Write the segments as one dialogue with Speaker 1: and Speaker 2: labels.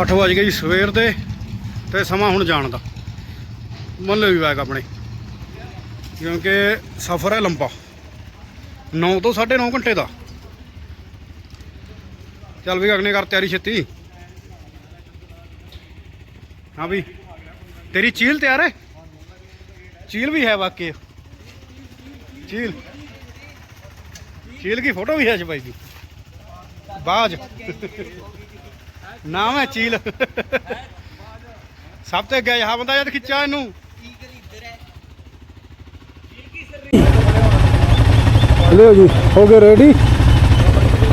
Speaker 1: ਅੱਠ ਵਜ ਗਏ ਜੀ ਸਵੇਰ ਦੇ ਤੇ ਸਮਾਂ ਹੁਣ ਜਾਣ ਦਾ। ਮੰਨ ਲਓ ਵੀ ਬੈਗ ਆਪਣੇ ਕਿਉਂਕਿ ਸਫ਼ਰ ਹੈ ਲੰਬਾ। 9 ਤੋਂ 9.5 ਘੰਟੇ ਦਾ। ਚੱਲ ਵੀ ਅਗਨੇ ਕਰ ਤਿਆਰੀ ਛੇਤੀ। ਹਾਂ ਵੀ, ਤੇਰੀ ਚੀਲ ਤਿਆਰ ਹੈ? ਚੀਲ ਵੀ ਹੈ ਵਾਕਈ ਚੀਲ। ਚੀਲ ਕੀ ਫੋਟੋ ਵੀ ਹੈ ਜੀ ਬਾਈ ਦੀ? ਬਾਜ। ਨਾਮ ਹੈ ਚੀਲ। ਸਭ ਤੋਂ ਗਿਆ ਹਾਂ ਬੰਦਾ ਜਦ ਖਿੱਚਿਆ ਇਹਨੂੰ।
Speaker 2: ਲਿਓ ਜੀ ਹੋ ਗਏ ਰੈਡੀ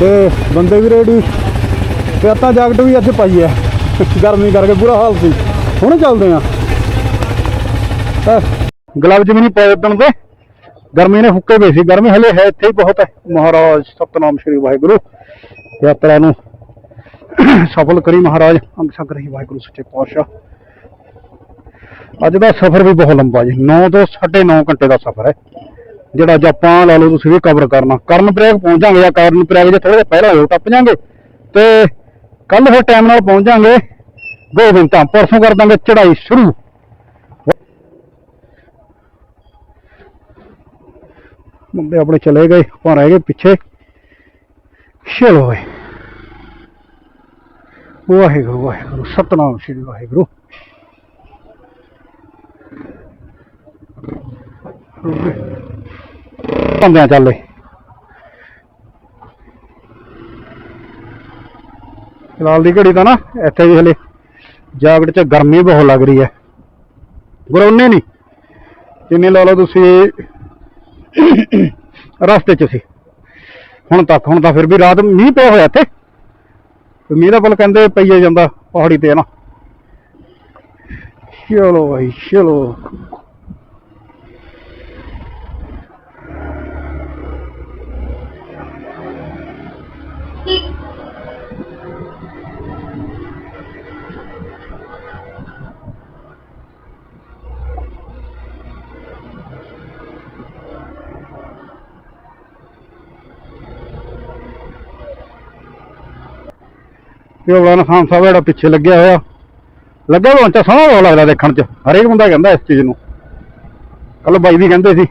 Speaker 2: ਤੇ ਬੰਦੇ ਵੀ ਰੈਡੀ ਤੇ ਆਪਾਂ ਜੈਕਟ ਵੀ ਅੱਜ ਪਾਈ ਹੈ। ਗਰਮੀ ਕਰਕੇ ਬੁਰਾ ਹਾਲ ਸੀ। ਹੁਣ ਚੱਲਦੇ ਆ ਗਲਵ ਜਿਵੇਂ ਨਹੀਂ ਪਾਏ ਉਦਣ ਦੇ। ਗਰਮੀ ਨੇ ਹੁੱਕੇ ਪਏ ਸੀ। ਗਰਮੀ ਹਲੇ ਹੈ ਇੱਥੇ ਹੀ ਬਹੁਤ ਹੈ। ਮਹਾਰਾਜ ਸਤਨਾਮ ਸ਼੍ਰੀ ਵਾਹਿਗੁਰੂ। ਯਾਤਰਾ ਨੂੰ ਸਫਲ ਕਰੀ ਮਹਾਰਾਜ। ਅੰਗ ਸੰਗ ਰਹੀ ਵਾਹਿਗੁਰੂ ਸੱਚੇ ਪਾਤਸ਼ਾਹ। ਅੱਜ ਦਾ ਸਫ਼ਰ ਵੀ ਬਹੁਤ ਲੰਬਾ ਜੀ। 9 ਤੋਂ 9.5 ਘੰਟੇ ਦਾ ਸਫ਼ਰ ਹੈ। ਜਿਹੜਾ ਅੱਜ ਆਪਾਂ ਲਾ ਲਓ ਤੁਸੀਂ ਵੀ ਕਵਰ ਕਰਨਾ। ਕਰਨ ਪ੍ਰਯਾਗ ਪਹੁੰਚ ਜਾਾਂਗੇ ਜਾਂ ਕਰਨ ਪ੍ਰਯਾਗ ਜੇ ਥੋੜੇ ਪਹਿਲਾਂ ਹੋ ਟੱਪ ਜਾਾਂਗੇ, ਤੇ ਕੱਲ ਫਿਰ ਟਾਈਮ ਨਾਲ ਪਹੁੰਚ ਜਾਾਂਗੇ। ਧਾਮ ਪਰਸੋਂ ਕਰ ਦਾਂਗੇ ਚੜਾਈ ਸ਼ੁਰੂ। ਮੁੰਡੇ ਆਪਣੇ ਚਲੇ ਗਏ, ਆਪਾਂ ਰਹਿ ਗਏ ਪਿੱਛੇ। ਚਲੋ ਓਏ। ਵਾਹਿਗੁਰੂ ਵਾਹਿਗੁਰੂ, ਸਤਨਾਮ ਸ੍ਰੀ ਵਾਹਿਗੁਰੂ। ਪੰਦਿਆਂ ਚੱਲੇ ਫਿਲਹਾਲ ਦੀ ਘੜੀ ਤਾਂ ਨਾ ਇੱਥੇ ਵੀ ਹਲੇ। ਜਾਕਟ 'ਚ ਗਰਮੀ ਬਹੁਤ ਲੱਗ ਰਹੀ ਹੈ। ਗਰੋਨੇ ਨਹੀਂ। ਜਿੰਨੇ ਲਾ ਲਓ ਤੁਸੀਂ ਰਸਤੇ 'ਚ ਸੀ। ਹੁਣ ਤੱਕ, ਹੁਣ ਤਾਂ ਫਿਰ ਵੀ ਰਾਤ ਮੀਂਹ ਪਿਆ ਹੋਇਆ ਇੱਥੇ। ਮੀਂਹ ਦਾ ਪਲ ਕਹਿੰਦੇ ਪਈਏ ਜਾਂਦਾ ਪਹਾੜੀ ਤੇ ਨਾ। ਚਲੋ ਭਾਈ ਚਲੋ। ਇਹ ਵਾਲਾ ਨਖਾਨ ਸਾਹਿਬ ਜਿਹੜਾ ਪਿੱਛੇ ਲੱਗਿਆ ਹੋਇਆ। ਲੱਗਿਆ ਹੋਇਆ ਤਾਂ ਸੋਹਣਾ ਬਹੁਤ ਲੱਗਦਾ ਦੇਖਣ 'ਚ। ਹਰੇਕ ਬੰਦਾ ਕਹਿੰਦਾ ਇਸ ਚੀਜ਼ ਨੂੰ। ਕੱਲ ਬਾਈ ਵੀ ਕਹਿੰਦੇ ਸੀ,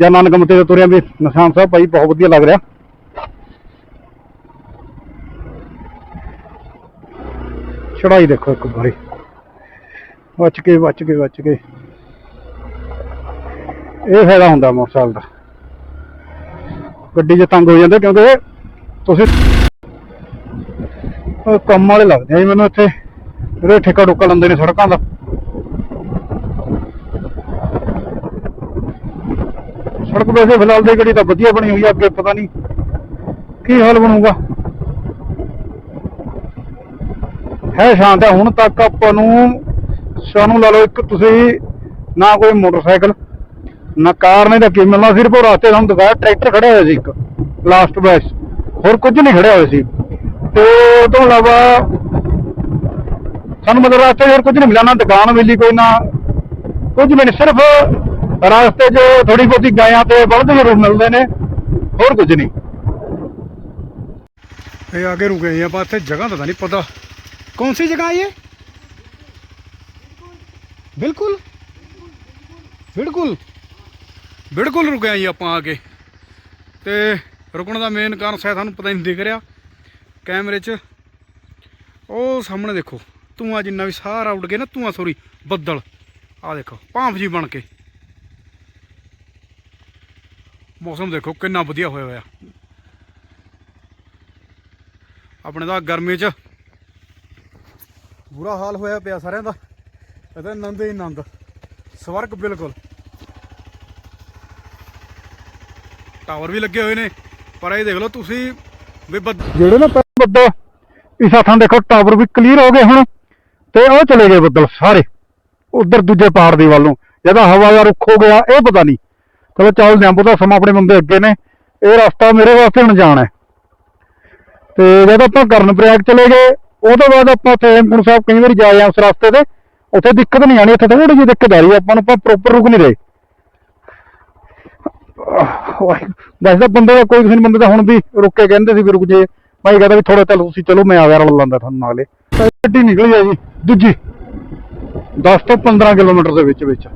Speaker 2: ਜਾਂ ਨਾਨਕ ਮੱਤੇ ਤੇ ਤੁਰਿਆ ਵੀ ਨਿਸ਼ਾਨ ਸਾਹਿਬ ਭਾਈ ਬਹੁਤ ਵਧੀਆ ਲੱਗ ਰਿਹਾ। ਚੜਾਈ ਦੇਖੋ ਇੱਕ ਵਾਰੀ। ਬਚ ਕੇ ਬਚ ਕੇ ਬਚ ਕੇ। ਇਹ ਫਾਇਦਾ ਹੁੰਦਾ ਮੋਟਰਸਾਈਕਲ ਦਾ। ਗੱਡੀ 'ਚ ਤੰਗ ਹੋ ਜਾਂਦੇ ਕਿਉਂਕਿ ਤੁਸੀਂ ਕੰਮ ਵਾਲੇ ਲੱਗਦੇ ਆ ਜੀ ਮੈਨੂੰ ਇੱਥੇ। ਜਿਹੜੇ ਠੇਕਾ ਟੁੱਕਾ ਲੈਂਦੇ ਨੇ ਸੜਕਾਂ ਦਾ। ਸੜਕ ਵੈਸੇ ਫਿਲਹਾਲ ਦੀ ਗੱਡੀ ਤਾਂ ਵਧੀਆ ਬਣੀ ਹੋਈ ਆ, ਅੱਗੇ ਪਤਾ ਨਹੀਂ ਕੀ ਹਾਲ ਬਣੂਗਾ। ਹੈ ਸ਼ਾਂਤ ਹੈ ਹੁਣ ਤੱਕ ਆਪਾਂ ਨੂੰ ਸਾਨੂੰ ਲਾ ਲਓ ਇੱਕ ਤੁਸੀਂ ਨਾ ਕੋਈ ਮੋਟਰਸਾਈਕਲ, ਨਾ ਕਾਰ ਨੇ ਤਾਂ ਕੀ ਮਿਲਣਾ। ਸਿਰਫ ਉਹ ਰਾਸਤੇ ਸਾਨੂੰ ਦਿਖਾਇਆ, ਟਰੈਕਟਰ ਖੜਿਆ ਹੋਇਆ ਸੀ ਇੱਕ ਲਾਸਟ ਬੈਸ ਹੋਰ ਕੁਝ ਨਹੀਂ ਖੜਿਆ ਹੋਇਆ ਸੀ। ਤੇ ਉਹ ਤੋਂ ਇਲਾਵਾ ਸਾਨੂੰ ਮਤਲਬ ਰਾਸਤੇ ਹੋਰ ਕੁਝ ਨਹੀਂ ਮਿਲਿਆ, ਨਾ ਦੁਕਾਨ ਮਿਲੀ ਕੋਈ, ਨਾ ਕੁਝ ਵੀ ਨਹੀਂ, ਸਿਰਫ ਰਾਸਤੇ 'ਚ ਥੋੜੀ ਬਹੁਤੀ ਗਾਇਆਂ ਤੇ ਬਲਦ ਜ਼ਰੂਰ ਮਿਲਦੇ ਨੇ, ਹੋਰ ਕੁਝ ਨਹੀਂ।
Speaker 1: ਇਹ ਆਗੇ ਰੁਕੇ ਜੀ ਆਪਾਂ ਇੱਥੇ ਜਗ੍ਹਾ ਦਾ ਨਹੀਂ ਪਤਾ। ਕੌਣ ਸੀ ਜਗ੍ਹਾ ਇਹ? ਬਿਲਕੁਲ। ਬਿਲਕੁਲ। ਬਿਲਕੁਲ ਰੁਕੇ ਜੀ ਆਪਾਂ ਆ ਕੇ। ਤੇ ਰੁਕਣ ਦਾ ਮੇਨ ਕਾਰਨ ਸ਼ਾਇਦ ਤੁਹਾਨੂੰ ਪਤਾ ਹੀ ਨਹੀਂ ਦਿਖ ਰਿਹਾ। ਕੈਮਰੇ 'ਚ। ਉਹ ਸਾਹਮਣੇ ਦੇਖੋ, ਧੂਆਂ ਜਿੰਨਾ ਵੀ ਸਾਰਾ ਉੱਡ ਗਿਆ ਨਾ ਧੂਆਂ ਸੋਰੀ ਬੱਦਲ। ਆ ਦੇਖੋ, ਭਾਂਫ ਜੀ ਬਣ ਕੇ। ਮੌਸਮ ਦੇਖੋ ਕਿੰਨਾ ਵਧੀਆ ਹੋਇਆ ਹੋਇਆ। ਆਪਣੇ ਦਾ ਗਰਮੀ 'ਚ ਬੁਰਾ ਹਾਲ ਹੋਇਆ ਪਿਆ ਸਾਰਿਆਂ ਦਾ। ਇਹਦਾ ਆਨੰਦ ਹੀ ਆਨੰਦ ਸਵਰਗ ਬਿਲਕੁਲ। ਟਾਵਰ ਵੀ ਲੱਗੇ ਹੋਏ ਨੇ, ਪਰ ਇਹ ਦੇਖ ਲਓ ਤੁਸੀਂ ਵੀ ਬੱਦ-
Speaker 2: ਜਿਹੜੇ ਨਾ ਬੱਦਲ। ਇਸ ਹੱਥਾਂ ਦੇਖੋ ਟਾਵਰ ਵੀ ਕਲੀਅਰ ਹੋ ਗਏ ਹੁਣ। ਤੇ ਉਹ ਚਲੇ ਗਏ ਬੱਦਲ ਸਾਰੇ। ਉਧਰ ਦੂਜੇ ਪਹਾੜ ਦੀ ਵੱਲ। ਜਿਹਦਾ ਹਵਾ ਦਾ ਰੁੱਖ ਹੋ ਗਿਆ, ਇਹ ਪਤਾ ਨਹੀਂ। ਚਲੋ ਚੱਲਦੇ ਆਂ ਬਹੁਤਾ ਸਮਾਂ ਆਪਣੇ ਬੰਦੇ ਅੱਗੇ ਨੇ। ਇਹ ਰਸਤਾ ਮੇਰੇ ਵਾਸਤੇ ਅਣਜਾਣ ਹੈ। ਤੇ ਜਦ ਆਪਾਂ ਕਰਨ ਪ੍ਰਯਾਗ ਚਲੇ ਗਏ ਉਹ ਬਾਅਦ ਆਪਾਂ ਉੱਥੇ ਹੇਮਕੁੰਟ ਸਾਹਿਬ ਕਈ ਵਾਰੀ ਜਾਏ ਆ ਉਸ ਰਸਤੇ ਤੇ। ਉੱਥੇ ਦਿੱਕਤ ਨਹੀਂ ਆਣੀ ਉੱਥੇ ਥੋੜੀ ਜਿਹੀ ਦਿੱਕਤ ਆ ਰਹੀ ਹੈ ਆਪਾਂ ਨੂੰ ਆਪਾਂ ਪ੍ਰੋਪਰ ਰੁਕ ਨਹੀਂ ਰਹੇ। ਵੈਸੇ ਬੰਦੇ ਦਾ ਕੋਈ ਕਿਸੇ ਬੰਦੇ ਦਾ ਹੁਣ ਵੀ ਰੁਕ ਕੇ ਕਹਿੰਦੇ ਸੀ ਵੀ ਰੁਕ ਜੇ। ਮੈਂ ਕਹਿੰਦਾ ਵੀ ਥੋੜਾ ਚੱਲ ਤੁਸੀਂ ਚਲੋ, ਮੈਂ ਆ ਰਲ ਲੈਂਦਾ ਤੁਹਾਨੂੰ ਨਾਲੇ।
Speaker 3: ਗੱਡੀ ਨਿਕਲੀ ਆ ਜੀ, ਦੂਜੀ। 10 ਤੋਂ 15 ਕਿਲੋਮੀਟਰ ਦੇ ਵਿੱਚ ਵਿੱਚ।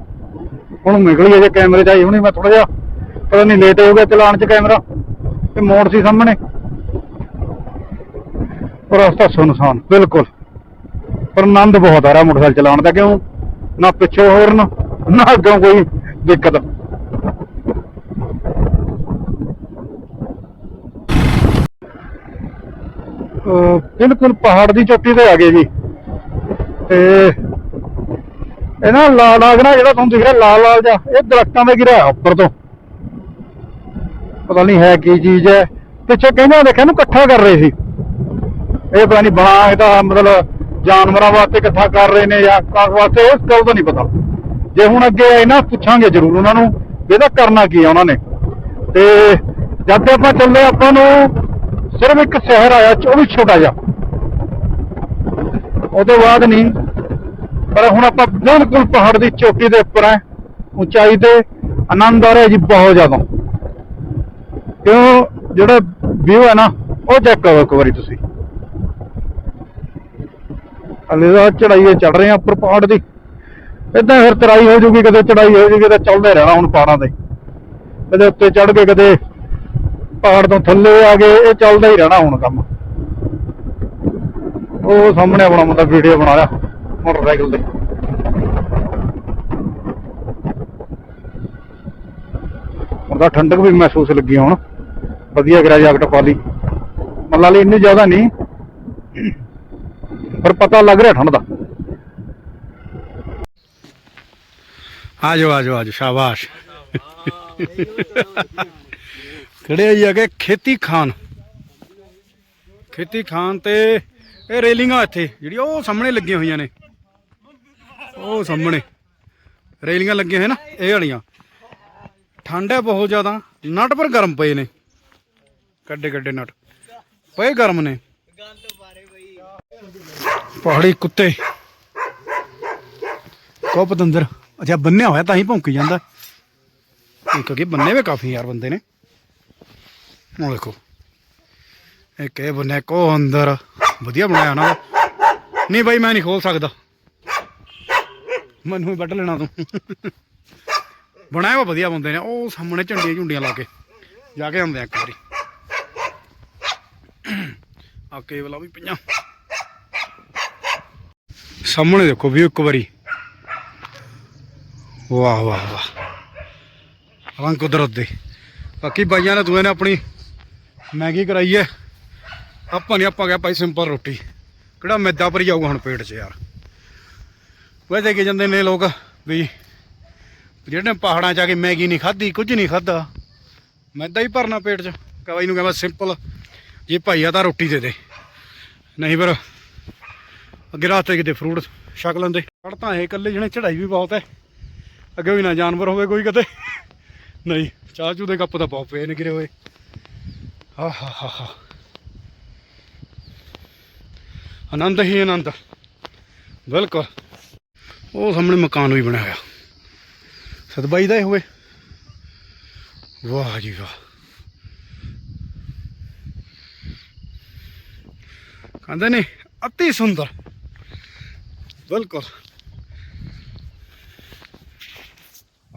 Speaker 3: ਹੁਣ ਨਿਕਲੀ ਆ ਜੇ ਕੈਮਰੇ 'ਚ, ਆਈ ਹੁਣੀ ਮੈਂ ਥੋੜਾ ਜਿਹਾ। ਪਤਾ ਨਹੀਂ ਲੇਟ ਹੋ ਗਿਆ ਚਲਾਣ 'ਚ ਕੈਮਰਾ ਤੇ ਮੋੜ ਸੀ ਸਾਹਮਣੇ। ਪਰ ਰਸਤਾ ਸੁਨਸਾਨ, ਬਿਲਕੁਲ। ਪਰ ਆਨੰਦ ਬਹੁਤ ਆ ਰਿਹਾ ਮੋਟਰਸਾਈਕਲ ਚਲਾਉਣ ਦਾ, ਕਿਉਂ? ਨਾ ਪਿੱਛੋਂ ਹੋਰ ਨਾ ਨਾ ਅੱਗੋਂ ਕੋਈ ਦਿੱਕਤ। ਬਿਲਕੁਲ ਪਹਾੜ ਦੀ ਚੋਟੀ ਤੇ ਆ ਗਏ ਜੀ। ਤੇ ਇਹ ਲਾਲ ਲਾਗਣਾ ਜਿਹੜਾ ਤੁਹਾਨੂੰ ਦਿਖ ਰਿਹਾ, ਲਾਲ ਲਾਲ ਜਿਹਾ, ਇਹ ਦਰਖਤਾਂ ਦੇ ਗਿਰਿਆ ਉੱਪਰ ਤੋਂ। ਪਤਾ ਨਹੀਂ ਹੈ ਕੀ ਚੀਜ਼ ਹੈ। ਪਿੱਛੇ ਕਹਿੰਦੇ ਦੇਖਿਆ ਨੂੰ ਇਕੱਠਾ ਕਰ ਰਹੇ ਸੀ। ਇਹ ਪਤਾ ਨਹੀਂ ਬਣਾ ਇਹਦਾ ਮਤਲਬ ਜਾਨਵਰਾਂ ਵਾਸਤੇ ਇਕੱਠਾ ਕਰ ਰਹੇ ਨੇ ਜਾਂ ਕਾਸ ਵਾਸਤੇ ਇਸ ਗੱਲ ਦਾ ਨਹੀਂ ਪਤਾ। ਜੇ ਹੁਣ ਅੱਗੇ ਆਏ ਨਾ, ਪੁੱਛਾਂਗੇ ਜ਼ਰੂਰ ਉਹਨਾਂ ਨੂੰ ਇਹਦਾ ਕਰਨਾ ਕੀ ਆ ਉਹਨਾਂ ਨੇ। ਤੇ ਜਦ ਤੇ ਆਪਾਂ ਚੱਲੇ ਆਪਾਂ ਨੂੰ ਸਿਰਫ ਇੱਕ ਸ਼ਹਿਰ ਆਇਆ ਉਹ ਵੀ ਛੋਟਾ ਜਿਹਾ। ਉਹਦੇ ਬਾਅਦ ਨਹੀਂ, ਪਰ ਹੁਣ ਆਪਾਂ ਬਿਲਕੁਲ ਪਹਾੜ ਦੀ ਚੋਟੀ ਦੇ ਉੱਪਰ ਹੈ, ਉਚਾਈ ਤੇ ਆਨੰਦ ਆ ਰਿਹਾ ਜੀ ਬਹੁਤ ਜ਼ਿਆਦਾ। ਕਿਉਂ? ਜਿਹੜਾ ਵਿਊ ਹੈ ਨਾ, ਉਹ ਚੈੱਕ ਕਰੋ ਇੱਕ ਵਾਰੀ ਤੁਸੀਂ। ਹਲੇ ਦਾ ਚੜਾਈਏ ਚੜ ਰਹੇ ਆ ਉੱਪਰ ਪਹਾੜ ਦੀ। ਇਦਾਂ ਫਿਰ ਤਰਾਈ ਹੋ ਜੂਗੀ, ਕਦੇ ਚੜਾਈ ਹੋ ਜੂਗੀ ਤਾਂ ਚੱਲਦੇ ਰਹਿਣਾ ਹੁਣ ਪਹਾੜਾਂ ਤੇ। ਕਦੇ ਉੱਤੇ ਚੜ ਕੇ ਕਦੇ ਪਹਾੜ ਤੋਂ ਥੱਲੇ ਆ ਗਏ ਇਹ ਚੱਲਦਾ ਹੀ ਰਹਿਣਾ ਹੁਣ ਕੰਮ ਉਹ ਸਾਹਮਣੇ ਆਪਣਾ ਮੁੰਡਾ ਵੀਡੀਓ ਬਣਾ ਰਿਹਾ ਮੋਟਰਸਾਈਕਲ ਤੇ ਤਾਂ ਠੰਡਕ ਵੀ ਮਹਿਸੂਸ ਲੱਗੀ ਹੁਣ ਵਧੀਆ ਕਰਿਆ ਜੈਕਟ ਪਾ ਲਈ ਮੱਲਾ ਲਈ ਇੰਨੀ ਜ਼ਿਆਦਾ ਨਹੀਂ ਪਰ ਪਤਾ ਲੱਗ ਰਿਹਾ ਠੰਡ ਦਾ
Speaker 2: ਆ ਜਾਓ ਆ ਜਾਓ ਆ ਜਾਓ ਸ਼ਾਬਾਸ਼ ਖੜੇ ਆ ਜੀ ਅਗੇ ਖੇਤੀ ਖਾਨ। ਖੇਤੀ ਖਾਨ ਤੇ ਇਹ ਰੇਲਿੰਗਾਂ ਇੱਥੇ, ਜਿਹੜੀ ਉਹ ਸਾਹਮਣੇ ਲੱਗੀਆਂ ਹੋਈਆਂ ਨੇ। ਉਹ ਸਾਹਮਣੇ। ਰੇਲਿੰਗਾਂ ਲੱਗੀਆਂ ਹੋਏ ਨਾ, ਇਹ ਵਾਲੀਆਂ। ਠੰਡ ਹੈ ਬਹੁਤ ਜ਼ਿਆਦਾ, ਨਟ ਪਰ ਗਰਮ ਪਏ ਨੇ। ਕੱਡੇ ਕੱਡੇ ਨਟ। ਪਏ ਗਰਮ ਨੇ। ਪਹਾੜੀ ਕੁੱਤੇ। ਕੋ ਪਤੰਦਰ। ਅੱਛਾ, ਬੰਨਿਆ ਹੋਇਆ ਤਾਂ ਹੀ ਭੌਂਕੀ ਜਾਂਦਾ। ਇੱਕ ਬੰਨੇ ਵੇ ਕਾਫੀ ਯਾਰ ਬੰਦੇ ਨੇ। ਉਹ ਦੇਖੋ ਇਹ ਬੰਨੇ ਕੋ ਅੰਦਰ। ਵਧੀਆ ਬਣਾਇਆ ਨਾ। ਨਹੀਂ ਬਾਈ, ਮੈਂ ਨਹੀਂ ਖੋਲ ਸਕਦਾ। ਮੈਨੂੰ ਹੀ ਵੱਢ ਲੈਣਾ ਤੂੰ। ਬਣਾਇਆ ਵਧੀਆ ਬੰਦੇ ਨੇ। ਉਹ ਸਾਹਮਣੇ ਝੰਡੀਆਂ ਝੁੰਡੀਆਂ ਲਾ ਕੇ ਜਾ ਕੇ ਆਉਂਦੇ ਆ ਇੱਕ ਵਾਰੀ। ਆ ਕੇਬਲਾਂ ਵੀ ਪਈਆਂ। ਸਾਹਮਣੇ ਦੇਖੋ ਵੀ ਇੱਕ ਵਾਰੀ। ਵਾਹ ਵਾਹ ਵਾਹ। ਰੰਗ ਕੁਦਰਤ ਦੇ। ਬਾਕੀ ਬਾਈਆਂ ਨੇ ਦੂਏ ਨੇ ਆਪਣੀ ਮੈਗੀ ਕਰਾਈ ਆਪਾਂ ਨਹੀਂ ਆਪਾਂ ਗਿਆ ਭਾਈ ਸਿੰਪਲ ਰੋਟੀ। ਕਿਹੜਾ ਮੈਦਾ ਭਰੀ ਜਾਊਗਾ ਹੁਣ ਪੇਟ 'ਚ ਯਾਰ। ਵੈਸੇ ਕੀ ਜਾਂਦੇ ਨੇ ਲੋਕ ਵੀ ਜਿਹੜੇ ਪਹਾੜਾਂ 'ਚ ਆ ਕੇ ਮੈਗੀ ਨਹੀਂ ਖਾਧੀ, ਕੁਝ ਨਹੀਂ ਖਾਧਾ। ਮੈਦਾ ਹੀ ਭਰਨਾ ਪੇਟ 'ਚ। ਕਵਾਈ ਨੂੰ ਕਹਿੰਦਾ ਸਿੰਪਲ ਜੇ ਭਾਈ ਆ ਤਾਂ ਰੋਟੀ ਦੇ ਦੇ। ਨਹੀਂ ਪਰ ਅੱਗੇ ਰਾਸਤੇ ਕਿਤੇ ਫਰੂਟ ਛਕ ਲੈਂਦੇ। ਚੜ ਤਾਂ ਇਹ ਇਕੱਲੇ ਜਣੇ ਚੜਾਈ ਵੀ ਬਹੁਤ ਹੈ। ਅੱਗੇ ਵੀ ਨਾ ਜਾਨਵਰ ਹੋਵੇ ਕੋਈ ਕਦੇ ਨਹੀਂ, ਚਾਹ ਚੂ ਦੇ ਕੱਪ ਤਾਂ ਬਹੁਤ ਪਏ ਨੇ ਗਿਰੇ ਹੋਏ। ਹਾ ਆਨੰਦ ਹੀ ਆਨੰਦ। ਬਿਲਕੁਲ। ਉਹ ਸਾਹਮਣੇ ਮਕਾਨ ਵੀ ਬਣਿਆ ਹੋਇਆ। ਸਤਬਾਈ ਦਾ ਹੀ ਹੋਵੇ। ਵਾਹ ਜੀ ਵਾਹ। ਕਹਿੰਦੇ ਨੇ, ਅਤੀ ਸੁੰਦਰ। ਬਿਲਕੁਲ।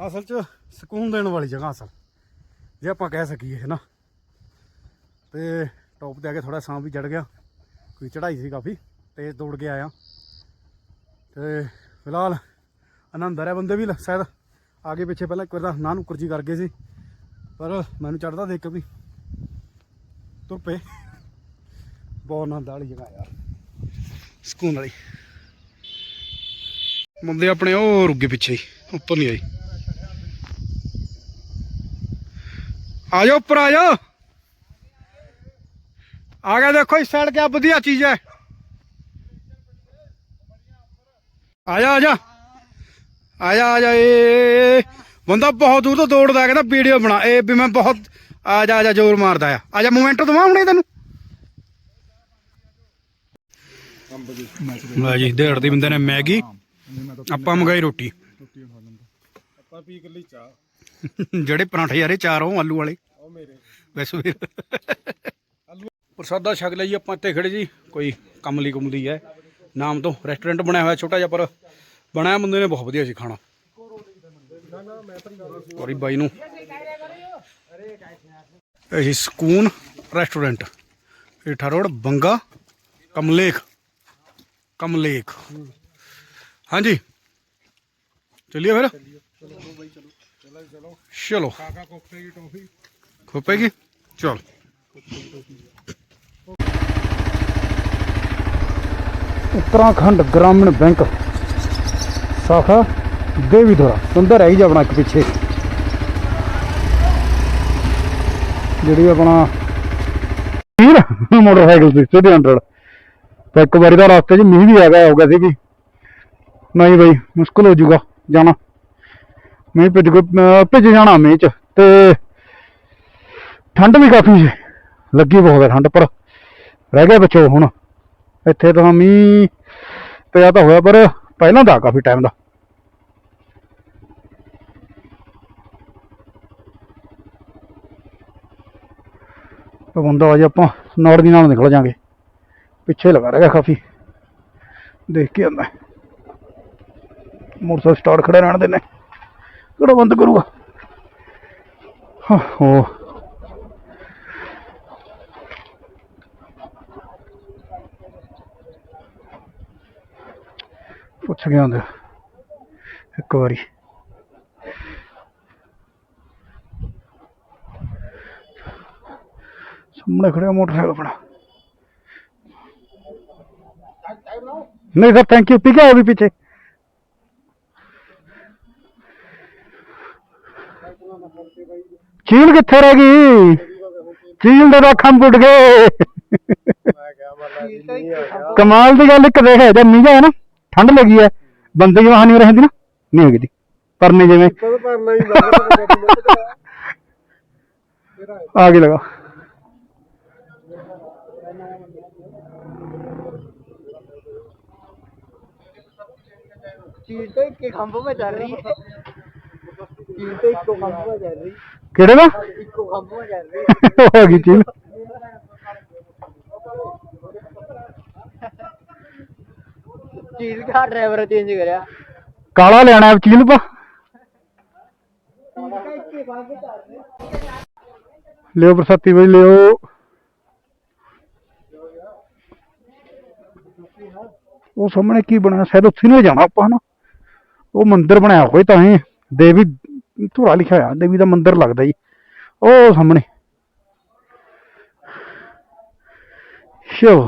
Speaker 2: ਅਸਲ ਚ ਸਕੂਨ ਦੇਣ ਵਾਲੀ ਜਗ੍ਹਾ ਅਸਲ। ਜੇ ਆਪਾਂ ਕਹਿ ਸਕੀਏ ਹੈ ਨਾ ਤੇ ਟੌਪ ਤੇ ਆ ਕੇ ਥੋੜਾ ਸਾਹ ਵੀ ਚੜ ਗਿਆ। ਕੋਈ ਚੜਾਈ ਸੀ ਕਾਫੀ, ਤੇਜ਼ ਦੌੜ ਕੇ ਆਇਆ। ਤੇ ਫਿਲਹਾਲ ਆਨੰਦ ਆ ਰਿਹਾ ਬੰਦੇ ਵੀ ਲ- ਸ਼ਾਇਦ ਆਗੇ ਪਿੱਛੇ ਪਹਿਲਾਂ ਇੱਕ ਵਾਰ ਦਾ ਨਾ ਨੁੱਕਰ ਜੀ ਕਰ ਗਏ ਸੀ, ਪਰ ਮੈਨੂੰ ਚੜਦਾ ਦੇਖ ਕੇ ਵੀ ਤੁਰ ਪਏ ਬਹੁਤ ਆਨੰਦ ਵਾਲੀ ਜਗ੍ਹਾ ਯਾਰ, ਸਕੂਨ ਵਾਲੀ। ਬੰਦੇ ਆਪਣੇ ਉਹ ਰੁੱਗੇ ਪਿੱਛੇ ਹੀ, ਉੱਪਰ ਨਹੀਂ ਆਈ ਆ ਜਾਓ, ਉੱਪਰ ਆ ਜਾਓ। ਆ ਗਿਆ ਦੇਖੋ ਇਸ ਸਾਈਡ ਕਿਆ ਵਧੀਆ ਚੀਜ਼ ਹੈ। ਆ ਜਾ ਆ ਜਾ। ਆ ਜਾ ਆ ਜਾ ਏ ਬੰਦਾ ਬਹੁਤ ਦੂਰ ਤੋਂ ਦੌੜਦਾ ਕਹਿੰਦਾ ਵੀਡੀਓ ਬਣਾ। ਇਹ ਵੀ ਮੈਂ ਬਹੁਤ ਆ ਜਾ ਆ ਜਾ ਜ਼ੋਰ ਮਾਰਦਾ ਆ। ਆ ਜਾ ਮੋਮੈਂਟ ਦਵਾਂ ਹੁਣੇ ਤੈਨੂੰ। ਲੈ ਜੀ ਦੇੜ ਦੀ ਬੰਦੇ ਨੇ ਮੈਗੀ। ਆਪਾਂ ਮੰਗਾਈ ਰੋਟੀ।
Speaker 4: ਆਪਾਂ ਪੀ ਇਕੱਲੀ ਚਾਹ
Speaker 2: ਜਿਹੜੇ ਪਰਾਂਠੇ ਯਾਰੇ ਚਾਰ ਆਲੂ ਵਾਲੇ।
Speaker 4: ਉਹ ਮੇਰੇ।
Speaker 2: ਵੈਸੇ ਵੀ ਪ੍ਰਸਾਦਾ ਛਕ ਲਈ ਆਪਾਂ ਇੱਥੇ ਖੜੇ ਜੀ। ਕੋਈ ਕੰਮ ਲਈ ਕੁੰਮ ਲਈ ਹੈ।
Speaker 1: ਨਾਮ ਤੋਂ ਰੈਸਟੋਰੈਂਟ ਬਣਿਆ ਹੋਇਆ ਛੋਟਾ ਜਿਹਾ, ਪਰ ਬਣਾਇਆ ਬੰਦੇ ਨੇ ਬਹੁਤ ਵਧੀਆ ਸੀ ਖਾਣਾ। ਔਰੀ ਬਾਈ ਨੂੰ। ਇਹ ਸਕੂਨ ਰੈਸਟੋਰੈਂਟ ਇਹ ਰੋਡ ਬੰਗਾ, ਕਮਲੇਖ। ਕਮਲੇਖ। ਹਾਂਜੀ। ਚਲਿਏ ਫਿਰ? ਚਲੋ। ਖੋਪੇਗੀ? ਚਲ।
Speaker 2: ਉੱਤਰਾਖੰਡ ਗ੍ਰਾਮੀਣ ਬੈਂਕ ਸਾਖਾ ਦੇਵੀਧੁਰਾ ਸੁੰਦਰ ਹੈ ਹੀ ਆਪਣਾ ਇੱਕ ਪਿੱਛੇ। ਜਿਹੜੀ ਆਪਣਾ ਵੀਰ, ਮੋਟਰਸਾਈਕਲ ਸੀ ਸਿੱਧੇ 100 ਤੇ ਇੱਕ ਵਾਰੀ ਦਾ ਰਸਤੇ 'ਚ ਮੀਂਹ ਵੀ ਹੈਗਾ ਗਿਆ ਹੋ ਗਿਆ ਸੀ ਵੀ। ਨਹੀਂ ਬਈ, ਮੁਸ਼ਕਲ ਹੋ ਜਾਊਗਾ ਜਾਣਾ। ਮੀਂਹ ਭਿੱਜ ਭਿੱਜ ਜਾਣਾ ਮੀਂਹ 'ਚ ਤੇ ਠੰਡ ਵੀ ਕਾਫੀ ਸੀ। ਲੱਗੀ ਬਹੁਤ ਹੈ ਠੰਡ, ਪਰ ਰਹਿ ਗਿਆ ਬਚੋ ਹੁਣ। ਇੱਥੇ ਤਾਂ ਮੀਂਹ ਪਿਆ ਤਾਂ ਹੋਇਆ, ਪਰ ਪਹਿਲਾਂ ਦਾ ਕਾਫੀ ਟਾਈਮ ਦਾ। ਤਾਂ ਬੰਦਾ ਅੱਜ ਆਪਾਂ ਨੌੜ ਦੀ ਨਾਲ ਨਿਕਲ ਜਾਾਂਗੇ। ਪਿੱਛੇ ਲਗਾ ਰਿਹਾ ਕਾਫੀ। ਦੇਖ ਕੇ ਆਂਦਾ ਮੋਟਰਸਾਈਕਲ ਸਟਾਰਟ ਖੜਾ ਰਹਿਣ ਦੇਨੇ ਕਿਹੜਾ ਬੰਦ ਕਰੂਗਾ? ਹਾਂ, ਹੋ। ਪੁੱਛ ਗਿਆ ਹੁੰਦਾ। ਇੱਕ ਵਾਰੀ। ਸਾਹਮਣੇ ਖੜਿਆ ਮੋਟਰਸਾਈਕਲ ਆਪਣਾ। ਨਹੀਂ ਸਰ ਥੈਂਕ ਯੂ ਪਿਆ ਵੀ ਪਿੱਛੇ। ਚੀਲ ਕਿੱਥੇ ਰਹਿ ਗਈ? ਚੀਲ ਦੇ ਤਾਂ ਖੰਭ ਉੱਡ ਗਏ। ਕਮਾਲ ਦੀ ਗੱਲ ਇੱਕ ਦੇਖ ਜਦ ਮੀਂਹ ਆਇਆ ਨਾ। ਠੰਡ ਲੱਗੀ ਹੈ ਬੰਦੇ ਦੀ ਵਾਹ ਰਹਿੰਦੀ ਨਾ ਨਹੀਂ ਹੋਗੀ ਦੀ ਪਰਨੇ ਜਿਵੇਂ।
Speaker 5: ਆ
Speaker 2: ਕੇ ਲਗਾ। ਕਿਹੜੇ ਦਾ?
Speaker 6: ਇੱਕੋ ਖੰਭ ਵਿੱਚ ਰਹੀ
Speaker 2: ਹੋ ਗਈ
Speaker 6: ਚੀਜ਼।
Speaker 2: ਕਾਲਾ ਲੈਣਾ ਹੈ ਚੀਲ ਪਾ। ਲਿਓ ਬਰਸਾਤੀ ਬਈ, ਲਿਓ। ਉਹ ਸਾਹਮਣੇ ਕੀ ਬਣਾਇਆ? ਸ਼ਾਇਦ ਉੱਥੇ ਨੂੰ ਜਾਣਾ ਆਪਾਂ ਹਨਾ। ਉਹ ਮੰਦਿਰ ਬਣਾਇਆ ਹੋਏ ਤਾਂ ਹੀ। ਦੇਵੀ ਧੁਰਾ ਲਿਖਿਆ ਹੋਇਆ, ਦੇਵੀ ਦਾ ਮੰਦਿਰ ਲੱਗਦਾ ਜੀ। ਉਹ ਸਾਹਮਣੇ। ਸ਼ਿਵ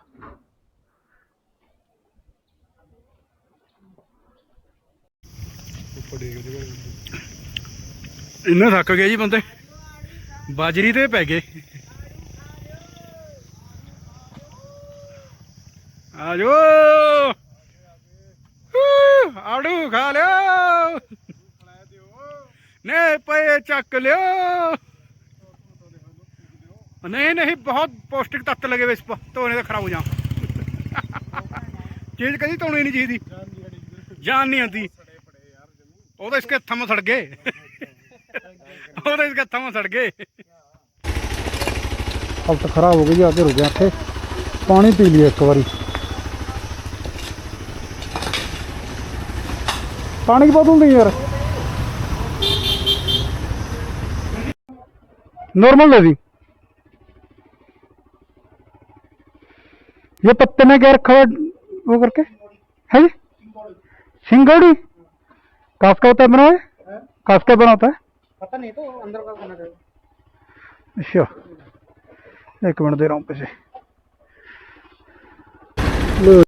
Speaker 1: ਇੰਨਾ ਥੱਕ ਗਏ ਜੀ ਬੰਦੇ। ਬਾਜਰੀ ਤੇ ਪੈ ਗਏ। ਆਜੋ। ਆੜੂ ਖਾ ਲਿਓ। ਨੇ ਪਏ ਚੱਕ ਲਿਓ। ਨਹੀਂ ਨਹੀਂ, ਬਹੁਤ ਪੌਸ਼ਟਿਕ ਤੱਤ ਲਗੇ ਵੇ ਇਸ ਪਰ ਧੋਣੇ ਤੇ ਖਰਾਬ ਹੋ ਜਾ ਚੀਜ਼ ਕਦੀ ਧੋਣੀ ਨਹੀਂ ਚਾਹੀਦੀ। ਜਾਨ ਨਹੀਂ ਆਉਂਦੀ। ਉਹ ਤਾਂ ਇਸਕੇ ਥੰਮ ਸੜ ਗਏ ਉਹ ਤਾਂ ਇਸਕੇ ਥੰਮ ਸੜ ਗਏ
Speaker 2: ਹਾਲਤ ਖਰਾਬ ਹੋ ਗਈ ਜੀ ਆ ਕੇ ਰੁਕਿਆ ਇੱਥੇ ਪਾਣੀ ਪੀ ਲਿਆ ਇੱਕ ਵਾਰੀ ਪਾਣੀ की बोतल नहीं यार नॉर्मल दे दी ये पत्ते में क्या रखा हुआ है वो करके है जी सिंगड़ी कास का होता है बना है कास का बना होता है
Speaker 6: पता नहीं तो अंदर का खाना चाहिए
Speaker 2: ਅੱਛਾ ਇੱਕ ਮਿੰਟ ਦੇ ਰਹਾ ਪੈਸੇ ਲਓ ਜੀ,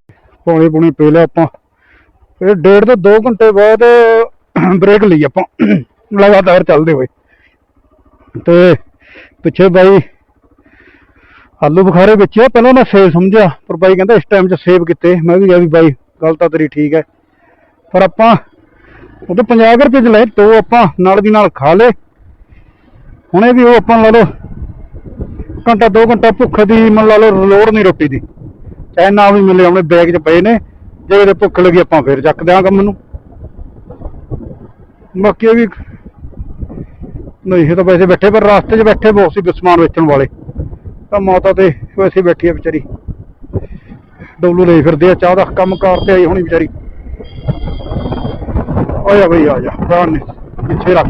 Speaker 2: ਪਾਣੀ ਪੂਣੀ ਪੀ ਲਿਆ ਆਪਾਂ ਫਿਰ ਡੇਢ ਤੋਂ 2 ਘੰਟੇ ਬਾਅਦ ਬ੍ਰੇਕ ਲਈ ਆਪਾਂ ਲਗਾਤਾਰ ਚੱਲਦੇ ਹੋਏ ਤੇ ਪਿੱਛੇ ਬਾਈ ਆਲੂ ਬੁਖਾਰੇ ਵਿੱਚ ਆ ਪਹਿਲਾਂ ਮੈਂ ਸੇਵ ਸਮਝਿਆ ਪਰ ਬਾਈ ਕਹਿੰਦਾ ਇਸ ਟਾਈਮ 'ਚ ਸੇਵ ਕੀਤੇ ਮੈਂ ਵੀ ਕਿਹਾ ਵੀ ਬਾਈ ਗੱਲ ਤਾਂ ਤੇਰੀ ਠੀਕ ਹੈ ਪਰ ਆਪਾਂ ਉਹ ਤਾਂ 50 ਰੁਪਏ ਚ ਲਏ, ਦੋ ਆਪਾਂ ਨਾਲ ਦੀ ਨਾਲ ਖਾ ਲਏ। ਹੁਣੇ ਵੀ ਉਹ ਆਪਾਂ ਲਾ ਲਓ, ਘੰਟਾ, ਦੋ ਘੰਟਾ ਭੁੱਖ ਦੀ ਮੰਨ ਲਾ ਲਓ ਲੋੜ ਨਹੀਂ ਰੋਟੀ ਦੀ। ਚਾਹੇ ਨਾ ਵੀ ਮਿਲੇ ਆਪਣੇ ਬੈਗ 'ਚ ਪਏ ਨੇ, ਜੇ ਕਿਤੇ ਭੁੱਖ ਲੱਗੀ ਆਪਾਂ ਫੇਰ ਚੱਕ ਦਿਆਂ ਕੰਮ ਨੂੰ। ਬਾਕੀ ਇਹ ਵੀ ਨਹੀਂ, ਇਹ ਤਾਂ ਵੈਸੇ ਬੈਠੇ, ਪਰ ਰਾਸਤੇ 'ਚ ਬੈਠੇ ਬਹੁਤ ਸੀ ਸਮਾਨ ਵੇਚਣ ਵਾਲੇ। ਤਾਂ ਮਾਤਾ ਤੇ ਵੈਸੇ ਬੈਠੀ ਆ ਵਿਚਾਰੀ। ਡੋਲੂ ਲਈ ਫਿਰਦੇ ਆ, ਚਾਹ ਦਾ ਕੰਮ ਕਾਰ ਤੇ ਆਈ ਹੋਣੀ ਵਿਚਾਰੀ। ਆ ਜਾ ਬਈ ਆ ਜਾ ਬਾਹਰ ਨੇ ਪਿੱਛੇ ਰੱਖ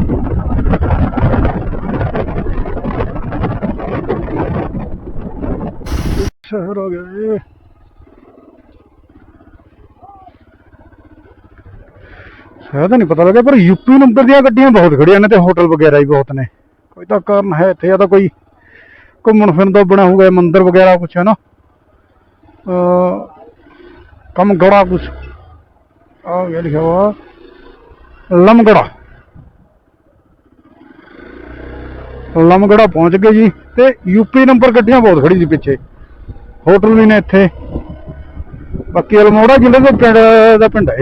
Speaker 2: ਸ਼ਹਿਰ ਆ ਗਏ ਸ਼ਾਇਦ ਨਹੀਂ ਪਤਾ ਲੱਗਿਆ ਪਰ ਯੂਪੀ ਨੰਬਰ ਦੀਆਂ ਗੱਡੀਆਂ ਬਹੁਤ ਖੜੀਆਂ ਨੇ ਤੇ ਹੋਟਲ ਵਗੈਰਾ ਹੀ ਬਹੁਤ ਨੇ ਕੋਈ ਤਾਂ ਕਾਰਨ ਹੈ ਇੱਥੇ ਆ ਤਾਂ ਕੋਈ ਘੁੰਮਣ ਫਿਰਨ ਦਾ ਬਣਾ ਹੋਊਗਾ ਮੰਦਿਰ ਵਗੈਰਾ ਕੁਛ ਹੈ ਨਾ ਅ ਕੰਮ ਗੜਾ ਕੁਛ ਆ ਗਿਆ ਲਿਖਿਆ ਵਾ ਲਮਗੜਾ। ਲਮਗੜਾ ਪਹੁੰਚ ਗਏ ਜੀ ਤੇ ਯੂਪੀ ਨੰਬਰ ਗੱਡੀਆਂ ਬਹੁਤ ਖੜੀ ਸੀ ਪਿੱਛੇ। ਹੋਟਲ ਵੀ ਨੇ ਇੱਥੇ। ਬਾਕੀ ਅਲਮੋੜਾ ਜ਼ਿਲ੍ਹੇ ਦੇ ਪਿੰਡ ਦਾ ਪਿੰਡ ਹੈ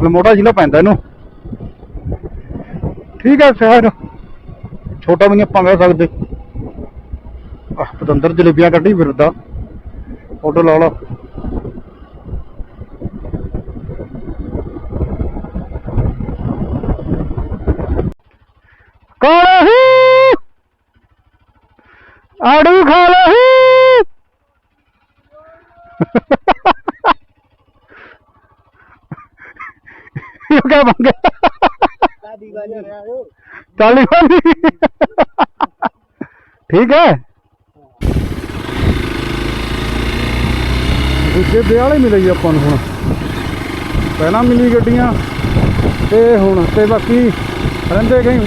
Speaker 2: ਅਲਮੋੜਾ ਜ਼ਿਲ੍ਹਾ ਪੈਂਦਾ ਇਹਨੂੰ। ਠੀਕ ਹੈ ਸ਼ਹਿਰ। ਛੋਟਾ ਵੀ ਨਹੀਂ ਆਪਾਂ ਕਹਿ ਸਕਦੇ। ਆਹ ਪਤੰਦਰ ਜਲੇਬੀਆਂ ਕੱਢੀ ਫਿਰਦਾ। ਹੋਟਲ ਵਾਲਾ। ਕਾਲਾ ਹੀ। ਆੜੂ ਖਾ ਲਹੀ ਇਹ ਕਾ ਮੰਗ
Speaker 6: ਦਾਦੀ ਵਾਲੀ
Speaker 2: ਤਾਲੀ ਵਾਲੀ। ਠੀਕ ਹੈ। ਦੂਜੇ ਵਿਆਹਲੇ ਮਿਲੇ ਆਪਾਂ ਨੂੰ ਹੁਣ। ਪਹਿਲਾਂ ਮਿਲੀ ਗੱਡੀਆਂ, ਤੇ ਹੁਣ ਤੇ ਬਾਕੀ ਰਹਿੰਦੇ ਗਏ।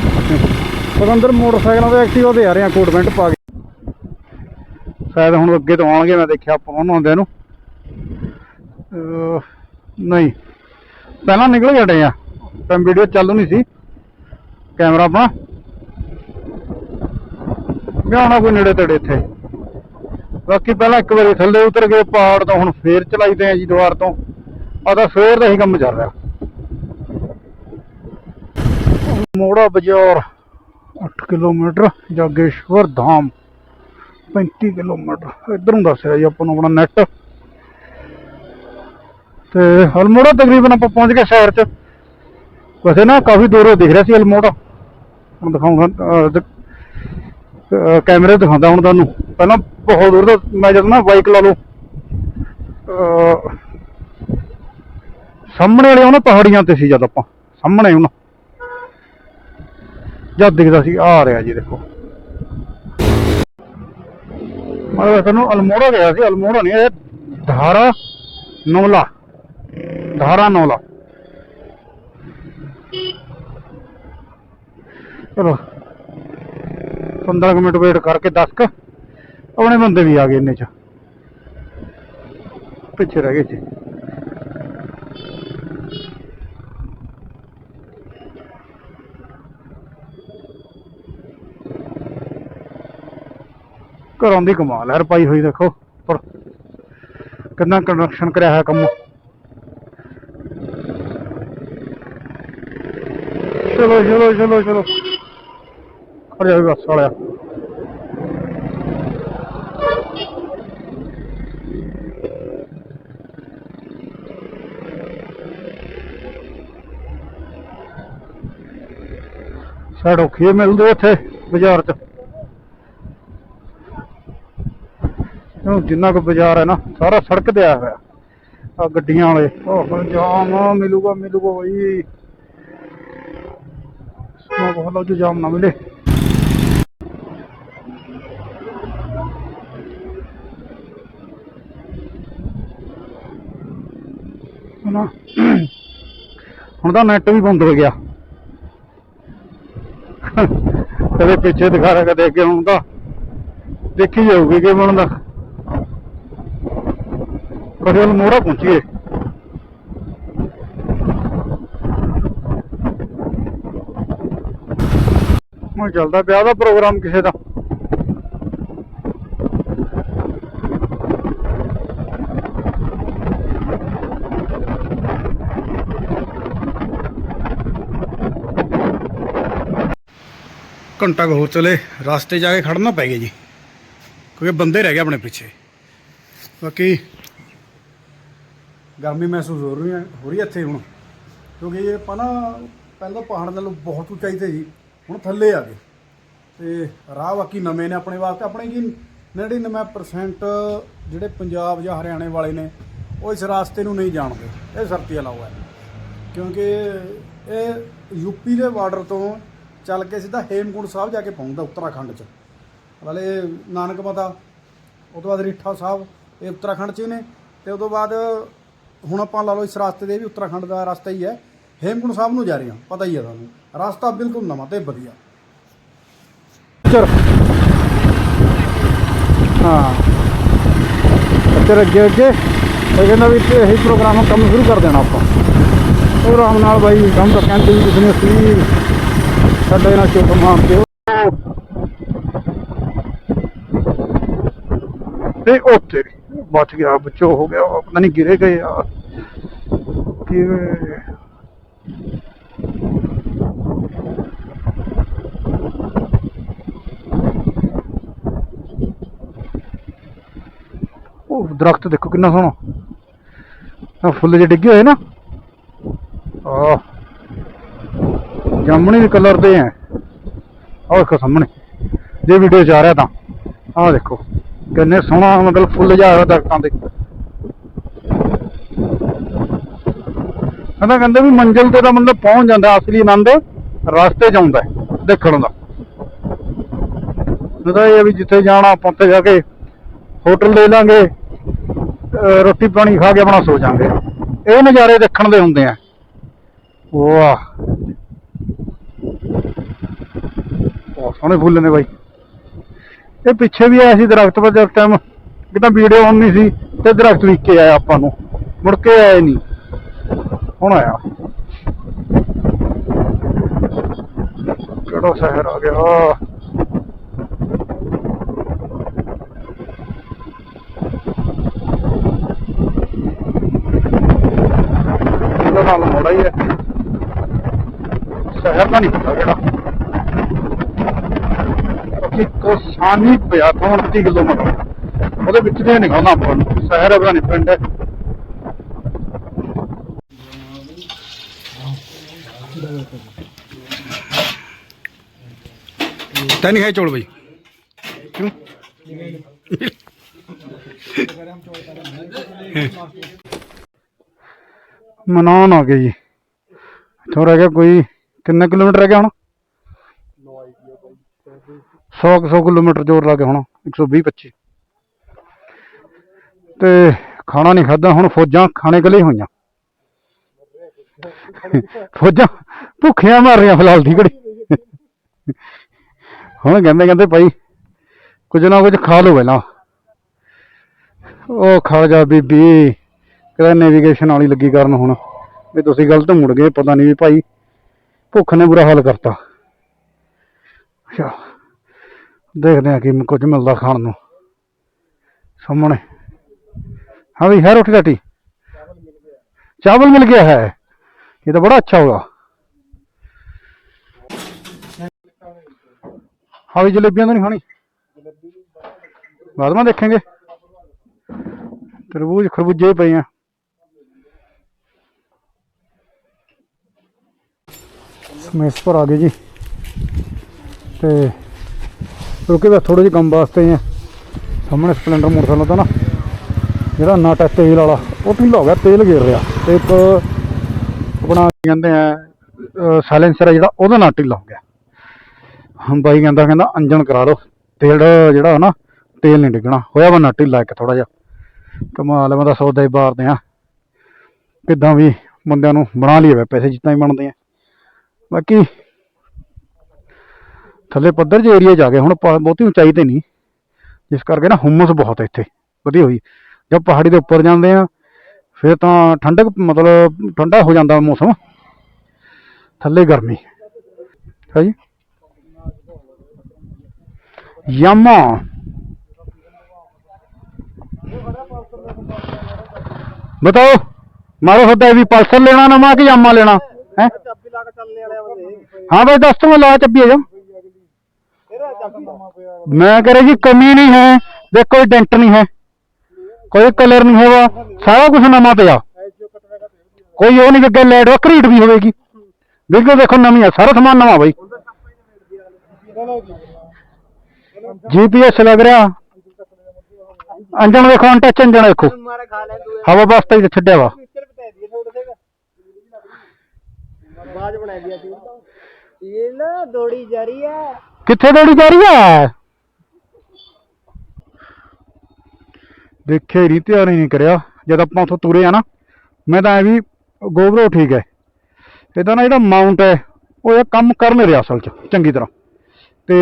Speaker 2: ਪਤੰਦਰ ਮੋਟਰਸਾਈਕਲਾਂ ਤੇ ਐਕਟਿਵਾ ਤੇ ਆ ਰਹੇ ਆ, ਕੋਟ ਪੈਂਟ ਪਾ ਕੇ। ਸ਼ਾਇਦ ਹੁਣ ਅੱਗੇ ਤੋਂ ਆਉਣਗੇ, ਮੈਂ ਦੇਖਿਆ ਆਪਾਂ ਉਹਨਾਂ ਨੂੰ। ਨਹੀਂ। ਪਹਿਲਾਂ ਨਿਕਲ ਗਏ ਡੇ ਆ ਤਾਂ ਵੀਡੀਓ ਚੱਲ ਨਹੀਂ ਸੀ। ਕੈਮਰਾ ਆਪਣਾ। ਗਾਣਾ ਕੋਈ ਨੇੜੇ ਤੇੜੇ ਇੱਥੇ। ਬਾਕੀ ਪਹਿਲਾਂ ਇੱਕ ਵਾਰੀ ਥੱਲੇ ਉਤਰ ਗਏ ਪਹਾੜ ਤੋਂ ਹੁਣ ਫੇਰ ਚਲਾਈਦੇ ਆ ਜੀ ਦੁਆਰ ਤੋਂ। ਆ ਤਾਂ ਸਵੇਰ ਦਾ ਹੀ ਕੰਮ ਚੱਲ ਰਿਹਾ। ਮੋੜਾ ਬਾਜ਼ਾਰ। 8 ਕਿਲੋਮੀਟਰ ਜਾਗੇਸ਼ਵਰ ਧਾਮ। 35 ਕਿਲੋਮੀਟਰ। ਇਧਰੋਂ ਦੱਸ ਰਿਹਾ ਜੀ ਆਪਾਂ ਨੂੰ ਆਪਣਾ ਨੈਟ ਤੇ ਹਲਮੋੜਾ ਤਕਰੀਬਨ ਆਪਾਂ ਪਹੁੰਚ ਗਏ ਸ਼ਹਿਰ 'ਚ। ਵੈਸੇ ਨਾ ਕਾਫੀ ਦੂਰੋਂ ਦਿਖ ਰਿਹਾ ਸੀ ਹਲਮੋੜਾ ਹੁਣ ਦਿਖਾਉਂਗਾ ਕੈਮਰੇ ਦਿਖਾਉਂਦਾ ਹੁਣ ਤੁਹਾਨੂੰ। ਪਹਿਲਾਂ ਬਹੁਤ ਦੂਰ ਦਾ, ਮੈਂ ਜਦ ਨਾ ਬਾਈਕ ਲਾ ਲਓ ਸਾਹਮਣੇ ਵਾਲੇ ਉਹਨਾਂ ਪਹਾੜੀਆਂ ਤੇ ਸੀ ਜਦ ਆਪਾਂ। ਸਾਹਮਣੇ ਉਹਨਾਂ ਜਦ ਦਿਖਦਾ ਸੀ, ਆ ਰਿਹਾ ਜੀ ਦੇਖੋ। ਮੈਂ ਤੁਹਾਨੂੰ ਅਲਮੋੜਾ ਗਿਆ ਸੀ, ਅਲਮੋੜਾ ਨਹੀਂ, ਇਹ ਧਾਰਾ ਨੌਲਾ ਧਾਰਾ ਨੌਲਾ। ਚਲੋ 15 ਕੁ ਮਿੰਟ ਵੇਟ ਕਰਕੇ 10 ਕ, ਆਪਣੇ ਬੰਦੇ ਵੀ ਆ ਗਏ ਇੰਨੇ ਚ। ਪਿੱਛੇ ਰਹਿ ਗਏ ਸੀ ਘਰੋਂ ਦੀ ਕਮਾਲ ਹੈ ਰਪਾਈ ਹੋਈ ਦੇਖੋ ਪਰ ਕਿੰਨਾ ਕੰਸਟਰਕਸ਼ਨ ਕਰਿਆ ਹੈ ਕੰਮ। ਚਲੋ ਚਲੋ ਚਲੋ ਚਲੋ। ਅਰੇ ਵੀ ਬੱਸ ਵਾਲਿਆ। ਸਾਡ ਔਖੀ ਮਿਲਦੇ ਉੱਥੇ ਬਾਜ਼ਾਰ 'ਚ। ਉਹ ਜਿੰਨਾ ਕੁ ਬਾਜ਼ਾਰ ਹੈ ਨਾ, ਸਾਰਾ ਸੜਕ ਤੇ ਆਇਆ ਹੋਇਆ। ਆ ਗੱਡੀਆਂ ਵਾਲੇ ਉਹ ਜਾਮ ਮਿਲੂਗਾ ਮਿਲੂਗਾ ਬਈ। ਸਮਾਂ ਬਹੁਤ ਲੱਗ ਜਾਮ ਨਾ ਮਿਲੇ। ਨਾ ਹੁਣ ਤਾਂ ਨੈਟ ਵੀ ਬੰਦ ਹੋ ਗਿਆ। ਕਦੇ ਪਿੱਛੇ ਦਿਖਾ ਰਿਹਾ, ਕਦੇ ਅੱਗੇ ਹੁਣ ਤਾਂ ਦੇਖੀ ਜਾਊਗੀ ਕਿ ਬਣਦਾ। ਫਸਲ ਮੋਹਰਾ ਪਹੁੰਚੀਏ। ਮੈਂ ਚੱਲਦਾ ਵਿਆਹ ਦਾ ਪ੍ਰੋਗਰਾਮ ਕਿਸੇ ਦਾ।
Speaker 1: ਘੰਟਾ ਹੋਰ ਚਲੇ, ਰਸਤੇ ਜਾ ਕੇ ਖੜਨਾ ਪੈ ਗਿਆ ਜੀ, ਕਿਉਂਕਿ ਬੰਦੇ ਰਹਿ ਗਏ ਆਪਣੇ ਪਿੱਛੇ। ਬਾਕੀ ਗਰਮੀ ਮਹਿਸੂਸ ਹੋ ਰਹੀ ਹੈ, ਹੋ ਰਹੀ ਹੈ ਇੱਥੇ ਹੁਣ। ਕਿਉਂਕਿ ਇਹ ਆਪਾਂ ਨਾ ਪਹਿਲਾਂ ਪਹਾੜ ਨਾਲੋਂ ਬਹੁਤ ਉਚਾਈ ਤੇ ਜੀ, ਹੁਣ ਥੱਲੇ ਆ ਗਏ। ਤੇ ਰਾਹ ਬਾਕੀ ਨਵੇਂ ਨੇ ਆਪਣੇ ਵਾਸਤੇ, ਆਪਣੇ ਜੀ 99% ਜਿਹੜੇ ਪੰਜਾਬ ਜਾਂ ਹਰਿਆਣੇ ਵਾਲੇ ਨੇ, ਉਹ ਇਸ ਰਾਸਤੇ ਨੂੰ ਨਹੀਂ ਜਾਣਦੇ। ਇਹ ਸਰਤੀ ਅਲਾਵਾ ਹੈ। ਕਿਉਂਕਿ ਇਹ ਯੂਪੀ ਦੇ ਬਾਰਡਰ ਤੋਂ ਚੱਲ ਕੇ ਸਿੱਧਾ ਹੇਮਕੁੰਡ ਸਾਹਿਬ ਜਾ ਕੇ ਪਹੁੰਚਦਾ ਉੱਤਰਾਖੰਡ 'ਚ। ਵਾਲੇ ਨਾਨਕ ਮਤਾ, ਉਹ ਤੋਂ ਬਾਅਦ ਰੀਠਾ ਸਾਹਿਬ, ਇਹ ਉੱਤਰਾਖੰਡ 'ਚ ਹੀ ਨੇ। ਤੇ ਤੋਂ ਬਾਅਦ ਹੁਣ ਆਪਾਂ ਲਾ ਲਓ ਇਸ ਰਸਤੇ ਦੇ ਵੀ ਉੱਤਰਾਖੰਡ ਦਾ ਰਸਤਾ ਹੀ ਹੈ। ਹੇਮਕੁੰਡ ਸਾਹਿਬ ਨੂੰ ਜਾ ਰਹੇ ਹਾਂ। ਪਤਾ ਹੀ ਹੈ ਤੁਹਾਨੂੰ। ਰਸਤਾ ਬਿਲਕੁਲ ਨਵਾਂ ਤੇ ਵਧੀਆ।
Speaker 2: ਚਲ। ਹਾਂ। ਤੇਰੇ ਅੱਗੇ ਅੱਗੇ ਉਹ ਕਹਿੰਦਾ ਵੀ ਤੇ ਪ੍ਰੋਗਰਾਮ ਕੰਮ ਸ਼ੁਰੂ ਕਰ ਦੇਣਾ ਆਪਾਂ। ਉਹ ਆਰਾਮ ਨਾਲ ਬਾਈ ਕੰਮ ਤਾਂ ਕਹਿੰਦੇ ਵੀ ਤੁਸੀਂ ਅਸੀਂ ਸਾਡੇ ਨਾਲ ਚੁੱਪ ਮਾਰ ਦਿਓ ਤੇ ਉਹ ਬਚ ਗਿਆ ਬਚੋ ਹੋ ਗਿਆ, ਉਹ ਪਤਾ ਨਹੀਂ ਗਿਰੇ ਗਏ ਯਾਰ ਕਿਵੇਂ ਉਹ ਦਰਖਤ ਦੇਖੋ ਕਿੰਨਾ ਸੋਹਣਾ। ਆ ਫੁੱਲ ਜਿਹੇ ਡਿੱਗੇ ਹੋਏ ਨਾ। ਆ ਜਾਮਣੀ ਦੇ ਕਲਰ ਦੇ ਆ। ਆਹ ਦੇਖੋ ਸਾਹਮਣੇ। ਜੇ ਵੀਡੀਓ ਚ ਆ ਰਿਹਾ ਤਾਂ। ਆਹ ਦੇਖੋ। ਕਿੰਨੇ ਸੋਹਣਾ ਮਤਲਬ ਫੁੱਲ ਜਾ ਹੋਇਆ ਦਰਖਤਾਂ ਦੇ ਕਹਿੰਦਾ ਕਹਿੰਦੇ ਵੀ ਮੰਜ਼ਿਲ ਤੇ ਤਾਂ ਮਤਲਬ ਪਹੁੰਚ ਜਾਂਦਾ, ਅਸਲੀ ਆਨੰਦ ਰਸਤੇ 'ਚ ਆਉਂਦਾ ਦੇਖਣ ਦਾ। ਉਹਦਾ ਇਹ ਵੀ ਜਿੱਥੇ ਜਾਣਾ, ਆਪਾਂ ਉੱਥੇ ਜਾ ਕੇ ਹੋਟਲ ਲੈ ਲਾਂਗੇ ਰੋਟੀ ਪਾਣੀ ਖਾ ਕੇ ਆਪਣਾ ਸੋ ਜਾਾਂਗੇ। ਇਹ ਨਜ਼ਾਰੇ ਦੇਖਣ ਦੇ ਹੁੰਦੇ ਆ। ਵਾਹ। ਬਹੁਤ ਸੋਹਣੇ ਫੁੱਲ ਨੇ ਬਾਈ। ਇਹ ਪਿੱਛੇ ਵੀ ਆਇਆ ਸੀ ਦਰਖਤ ਪਰ ਜਿਸ ਟਾਈਮ ਕਿਤਾ ਵੀਡੀਓ ਆਨ ਨਹੀਂ ਸੀ ਤੇ ਦਰਖਤ ਵੀ ਕੇ ਆਇਆ ਆਪਾਂ ਨੂੰ। ਮੁੜ ਕੇ ਆਇਆ ਨਹੀਂ। ਹੁਣ ਆਇਆ। ਕਿਹੜਾ ਸ਼ਹਿਰ ਆ ਗਿਆ? ਇਹਦਾ ਨਾਲ ਮੋੜਾ ਹੀ ਹੈ। ਸ਼ਹਿਰ ਦਾ ਨਹੀਂ ਪਤਾ ਕਿਹੜਾ। ਕਿ ਕੋਸਾਨੀ ਪਿਆ ਤੋਂ 30 ਕਿਲੋਮੀਟਰ। ਉਹਦੇ ਵਿੱਚ ਦੇ ਨਿਕਲਣਾ ਆਪਾਂ ਨੂੰ। ਸ਼ਹਿਰ ਹੈ ਨਹੀਂ ਪਿੰਡ ਹੈ
Speaker 1: ਤੈਨੂੰ ਖਾਏ ਚੌਲ ਬਈ? ਕਿਉਂ?
Speaker 2: ਮਨਾਉਣ ਆ ਗਏ ਜੀ। ਇੱਥੋਂ ਰਹਿ ਗਿਆ ਕੋਈ ਕਿੰਨੇ ਕਿਲੋਮੀਟਰ ਰਹਿ ਗਿਆ ਹੁਣ? 100 100 ਕਿਲੋਮੀਟਰ ਜ਼ੋਰ ਲਾ ਕੇ ਹੁਣ 120 25 ਤੇ ਖਾਣਾ ਨਹੀਂ ਖਾਦਾ ਹੁਣ ਫੌਜਾਂ ਖਾਣੇ ਗਲੇ ਹੋਈਆਂ। ਫੌਜਾਂ ਭੁੱਖੀਆਂ ਮਾਰ ਰਹੀਆਂ ਫਿਲਹਾਲ ਦੀ ਘੜੀ ਹੁਣ ਕਹਿੰਦੇ ਕਹਿੰਦੇ ਭਾਈ, ਕੁਝ ਨਾ ਕੁਝ ਖਾ ਲਓ ਪਹਿਲਾਂ। ਉਹ ਖਾ ਜਾ ਬੀਬੀ, ਕਿਹੜਾ ਨੈਵੀਗੇਸ਼ਨ ਵਾਲੀ ਲੱਗੀ ਕਰਨ ਹੁਣ। ਵੀ ਤੁਸੀਂ ਗਲਤ ਮੁੜ ਗਏ, ਪਤਾ ਨਹੀਂ ਵੀ ਭਾਈ ਭੁੱਖ ਨੇ ਬੁਰਾ ਹਾਲ ਕਰਤਾ। ਅੱਛਾ। देख ਆ ਕੀ ਕੁਝ ਮਿਲਦਾ ਖਾਣ ਨੂੰ हाँ भाई है रोटी राटी चावल मिल गया है। ये तो बड़ा अच्छा होगा हाँ भाई जलेबियाँ तो नहीं खानी? बाद में देखेंगे। तरबूज, खरबूजे पे हैं। मेस पर आ गए जी। तो ਰੁਕੇ ਬਸ ਥੋੜੇ ਜਿਹੇ ਕੰਮ ਵਾਸਤੇ ਆ। ਸਾਹਮਣੇ ਸਪਲੈਂਡਰ ਮੋਟਰਸਾਈਕਲ ਦਾ ਨਾ, ਜਿਹੜਾ ਨਟ ਹੈ ਤੇਲ ਵਾਲਾ, ਉਹ ਢਿੱਲਾ ਹੋ ਗਿਆ, ਤੇਲ ਗਿਰ ਰਿਹਾ। ਤੇ ਇੱਕ ਆਪਣਾ ਕਹਿੰਦੇ ਆ ਸਾਇਲੈਂਸਰ ਹੈ ਜਿਹੜਾ, ਉਹਦਾ ਨਟ ਢਿੱਲਾ ਹੋ ਗਿਆ। ਹਮ ਬਾਈ ਕਹਿੰਦਾ ਕਹਿੰਦਾ ਅੰਜਣ ਕਰਾ ਲਓ। ਤੇਲ ਜਿਹੜਾ ਨਾ, ਤੇਲ ਨਹੀਂ ਡਿੱਗਣਾ। ਹੋਇਆ ਵਾ ਨਟ ਢਿੱਲਾ ਇੱਕ ਥੋੜਾ ਜਿਹਾ। ਕਮਾਲ ਹੈ ਮੈਂ ਤਾਂ ਸੌਦਾ ਹੀ ਬਾਰਦੇ ਆ। ਕਿੱਦਾਂ ਵੀ ਬੰਦਿਆਂ ਨੂੰ ਬਣਾ ਲਈਏ ਵੇ ਪੈਸੇ ਜਿੱਦਾਂ ਹੀ ਬਣਦੇ ਆ। ਬਾਕੀ ਥੱਲੇ ਪੱਧਰ ਜੇ ਏਰੀਆ ਜਾ ਗਏ ਹੁਣ ਬਹੁਤੀ ਉਚਾਈ ਤੇ ਨਹੀਂ। ਜਿਸ ਕਰਕੇ ਨਾ ਹਮਸ ਬਹੁਤ ਇੱਥੇ ਵਧੀ ਹੋਈ। ਜਦ ਪਹਾੜੀ ਦੇ ਉੱਪਰ ਜਾਂਦੇ ਆ ਫਿਰ ਤਾਂ ਠੰਡਕ ਮਤਲਬ ਠੰਡਾ ਹੋ ਜਾਂਦਾ ਮੌਸਮ। ਥੱਲੇ ਗਰਮੀ। ਹੈ ਜੀ? ਯਾਮਾ। ਬਤਾਓ ਮਾਰੋ ਹੁੰਦਾ ਵੀ ਪਲਸਰ
Speaker 6: ਲੈਣਾ ਨਵਾਂ ਕਿ ਯਾਮਾ ਲੈਣਾ?
Speaker 2: ਹੈ? ਹਾਂ ਬਈ ਦੱਸ ਤੂੰ ਲਾ ਚੱਬੀ ਆ ਜਾ।
Speaker 6: मैं कह रहा जी कमी नहीं है। देखो कोई डेंट नहीं है। कोई कलर नहीं है वो सारा कुछ नवा पिया कोई वह नहीं अगर लाइट वक्रीट भी होगी बिल्कुल देखो नवी है। सारा समान नवा भाई। जीपीएस लग रहा। अंजन देखो अनटच अंजन देखो। हवा बस तक छड़े वा।
Speaker 7: ये ना दौड़ी जा रही है।
Speaker 6: ਕਿੱਥੇ ਦੌੜੀ ਜਾ ਰਹੀ ਹੈ ਦੇਖਿਆ ਹੀ ਨਹੀਂ ਧਿਆਨ ਹੀ ਨਹੀਂ ਕਰਿਆ। ਜਦ ਆਪਾਂ ਉੱਥੋਂ ਤੁਰੇ ਆ ਨਾ, ਮੈਂ ਤਾਂ ਐ ਵੀ ਗੋਬਰੋ ਠੀਕ ਹੈ ਇਹਦਾ ਨਾ ਜਿਹੜਾ ਮਾਊਂਟ ਹੈ ਉਹ ਇਹ ਕੰਮ ਕਰ ਨਹੀਂ ਰਿਹਾ ਅਸਲ 'ਚ, ਚੰਗੀ ਤਰ੍ਹਾਂ। ਤੇ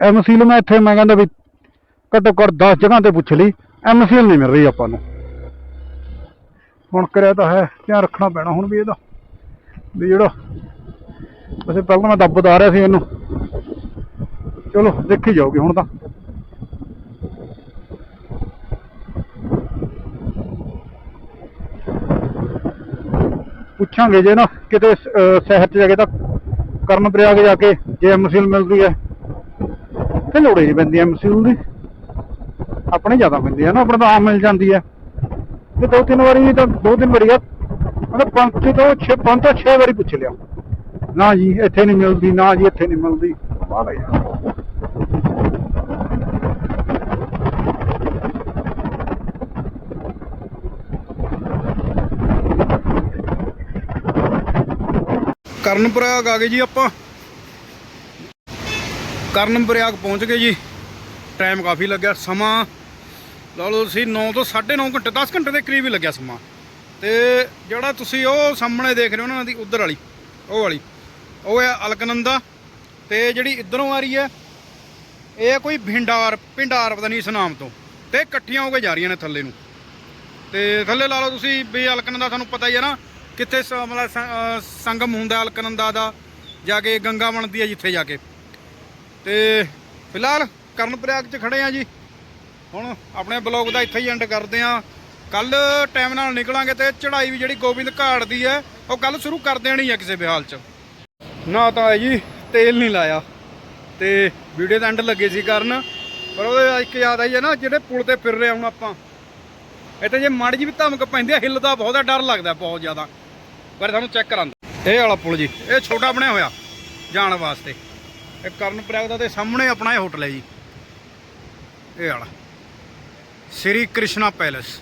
Speaker 6: ਐਮਸੀਲ ਮੈਂ ਇੱਥੇ, ਮੈਂ ਕਹਿੰਦਾ ਵੀ ਘੱਟੋ ਘੱਟ 10 ਜਗ੍ਹਾ ਤੇ ਪੁੱਛ ਲਈ ਐਮਸੀਲ ਨਹੀਂ ਮਿਲ ਰਹੀ ਆਪਾਂ ਨੂੰ। ਹੁਣ ਕਰਿਆ ਤਾਂ ਹੈ, ਧਿਆਨ ਰੱਖਣਾ ਪੈਣਾ ਹੁਣ ਵੀ ਇਹਦਾ। ਵੀ ਜਿਹੜਾ ਵੈਸੇ ਪਹਿਲਾਂ ਮੈਂ ਦੱਬ ਆ ਰਿਹਾ ਸੀ ਇਹਨੂੰ। ਚਲੋ, ਦੇਖੀ ਜਾਓਗੇ ਹੁਣ ਤਾਂ। ਪੁੱਛਾਂਗੇ ਜੇ ਨਾ ਕਿਤੇ ਸ਼ਹਿਰ ਚ ਜਾ ਕੇ ਤਾਂ ਕਰਨ ਪ੍ਰਯਾਗ ਜਾ ਕੇ ਜੇ ਐਮਸੀਲ ਮਿਲਦੀ ਹੈ। ਤੇ ਲੋੜੇ ਨਹੀਂ ਪੈਂਦੀ ਐਮਸੀਲ ਦੀ। ਆਪਣੇ ਜ਼ਿਆਦਾ ਪੈਂਦੀ ਹੈ ਨਾ, ਆਪਣੇ ਤਾਂ ਆਮ ਮਿਲ ਜਾਂਦੀ ਹੈ। ਤੇ ਦੋ ਤਿੰਨ ਵਾਰੀ ਤਾਂ, ਦੋ ਤਿੰਨ ਵਾਰੀ ਆ। ਮਤਲਬ ਪੰਜ ਤੋਂ ਛੇ, ਪੰਜ ਤੋਂ ਛੇ ਵਾਰੀ ਪੁੱਛ ਲਿਆ। ਨਾ ਜੀ, ਇੱਥੇ ਨਹੀਂ ਮਿਲਦੀ, ਨਾ ਜੀ, ਇੱਥੇ ਨਹੀਂ ਮਿਲਦੀ। ਬਾਹਰ ਯਾਰ
Speaker 2: ਕਰਨ ਪ੍ਰਯਾਗ ਆ ਗਏ ਜੀ ਆਪਾਂ। ਕਰਨ ਪ੍ਰਯਾਗ ਪਹੁੰਚ ਗਏ ਜੀ। ਟਾਈਮ ਕਾਫੀ ਲੱਗਿਆ, ਸਮਾਂ ਲਾ ਲਓ ਤੁਸੀਂ 9 ਤੋਂ 9.5 ਘੰਟੇ 10 ਘੰਟੇ ਦੇ ਕਰੀਬ ਹੀ ਲੱਗਿਆ ਸਮਾਂ। ਤੇ ਜਿਹੜਾ ਤੁਸੀਂ ਉਹ ਸਾਹਮਣੇ ਦੇਖ ਰਹੇ ਹੋ ਨਾ ਦੀ ਉਧਰ ਵਾਲੀ, ਉਹ ਵਾਲੀ। ਉਹ ਹੈ ਅਲਕਨੰਦਾ ਤੇ ਜਿਹੜੀ ਇਧਰੋਂ ਆ ਰਹੀ ਹੈ, ਇਹ ਕੋਈ ਭਿੰਡਾਰ ਭਿੰਡਾਰ ਪਤਾ ਨਹੀਂ ਇਸ ਨਾਮ ਤੋਂ ਤੇ ਇਕੱਠੀਆਂ ਹੋ ਕੇ ਜਾ ਰਹੀਆਂ ਨੇ ਥੱਲੇ ਨੂੰ। ਤੇ ਥੱਲੇ ਲਾ ਲਓ ਤੁਸੀਂ ਵੀ ਅਲਕਨੰਦਾ ਤੁਹਾਨੂੰ ਪਤਾ ਹੀ ਹੈ ਨਾ, ਕਿੱਥੇ ਸ- ਮਤਲਬ ਸ- ਸੰਗਮ ਹੁੰਦਾ ਅਲਕਨੰਦਾ ਦਾ, ਜਾ ਕੇ ਗੰਗਾ ਬਣਦੀ ਹੈ ਜਿੱਥੇ ਜਾ ਕੇ। ਤੇ ਫਿਲਹਾਲ ਕਰਨ ਪ੍ਰਯਾਗ 'ਚ ਖੜੇ ਆ ਜੀ। ਹੁਣ ਆਪਣੇ ਬਲੌਗ ਦਾ ਇੱਥੇ ਹੀ ਐਂਡ ਕਰਦੇ ਆ ਕੱਲ ਟਾਈਮ ਨਾਲ ਨਿਕਲਾਂਗੇ ਤੇ ਚੜ੍ਹਾਈ ਵੀ ਜਿਹੜੀ ਗੋਬਿੰਦ ਘਾਟ ਦੀ ਹੈ, ਉਹ ਕੱਲ ਸ਼ੁਰੂ ਕਰ ਦੇਣੀ ਹੈ ਕਿਸੇ ਵੀ 'ਚ। ਨਾ ਤਾਂ ਹੈ ਜੀ ਤੇਲ ਨਹੀਂ ਲਾਇਆ। ਤੇ ਵੀਡੀਓ ਦਾ ਐਂਡ ਲੱਗੇ ਸੀ ਕਰਨ, ਪਰ ਉਹਦੇ ਇੱਕ ਯਾਦ ਆਈ ਹੈ ਨਾ, ਜਿਹੜੇ ਪੁਲ ਤੇ ਫਿਰ ਰਹੇ ਹੁਣ ਆਪਾਂ। ਇੱਥੇ ਜੇ ਮਾੜੀ ਜੀ ਵੀ ਧਮਕ ਪੈਂਦੀ ਆ ਹਿੱਲਦਾ ਬਹੁਤ ਡਰ ਲੱਗਦਾ ਬਹੁਤ ਜ਼ਿਆਦਾ। ਪਰ ਤੁਹਾਨੂੰ ਚੈੱਕ ਕਰਾਂਦਾ ਇਹ ਵਾਲਾ ਪੁਲ ਜੀ, ਇਹ ਛੋਟਾ ਬਣਿਆ ਹੋਇਆ, ਜਾਣ ਵਾਸਤੇ। ਇਹ ਕਰਨ ਪ੍ਰਯਾਗ ਦਾ ਤੇ ਸਾਹਮਣੇ ਆਪਣਾ ਇਹ ਹੋਟਲ ਹੈ ਜੀ। ਇਹ ਵਾਲਾ। ਸ੍ਰੀ ਕ੍ਰਿਸ਼ਨਾ ਪੈਲੇਸ।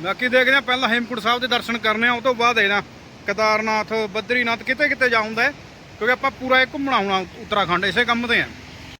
Speaker 2: ਬਾਕੀ ਦੇਖਦੇ ਆ, ਪਹਿਲਾਂ ਹੇਮਕੁੰਟ ਸਾਹਿਬ ਦੇ ਦਰਸ਼ਨ ਕਰਨੇ ਆ, ਉਹ ਤੋਂ ਬਾਅਦ ਇਹਦਾ ਕੇਦਾਰਨਾਥ ਬਦਰੀਨਾਥ ਕਿਤੇ ਕਿਤੇ ਜਾਉਂਦਾ ਕਿਉਂਕਿ ਆਪਾਂ ਪੂਰਾ ਇਹ ਘੁੰਮਣਾ ਹੋਣਾ ਉੱਤਰਾਖੰਡ ਇਸੇ ਕੰਮ ਤੇ ਆ